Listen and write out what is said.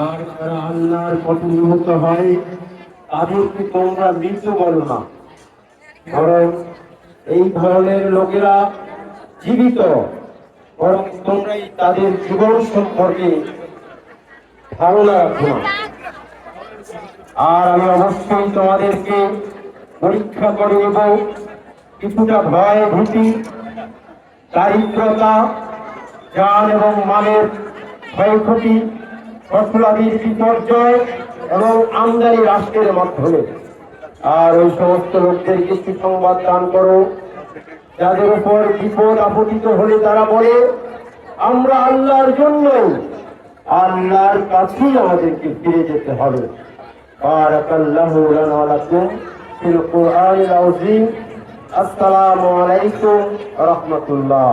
আর যারা আল্লাহর পথে নিহত হয় তাদেরকে তোমরা মৃত্যু বলো না? বরং এই ধরনের লোকেরা জীবিত, বরং তোমরাই তাদের জীবন সম্পর্কে ধারণা রাখো আর আমি অবশ্যই তোমাদেরকে পরীক্ষা করে নেব, কিছুটা ভয় ভীতি দারিদ্রতা জান এবং মালের ক্ষয়ক্ষতি ফসলাদির বিপর্যয় এবং আমদানি রাষ্ট্রের মাধ্যমে। আর ওই সমস্ত লোকদেরকে সুসংবাদ দান করো, যাদের উপর বিপদ আপতিত হলে তারা বলে, আমরা আল্লাহর জন্য আল্লাহর কাছেই আমাদেরকে ফিরে যেতে হবে। আসসালামু আলাইকুম রাহমাতুল্লাহ।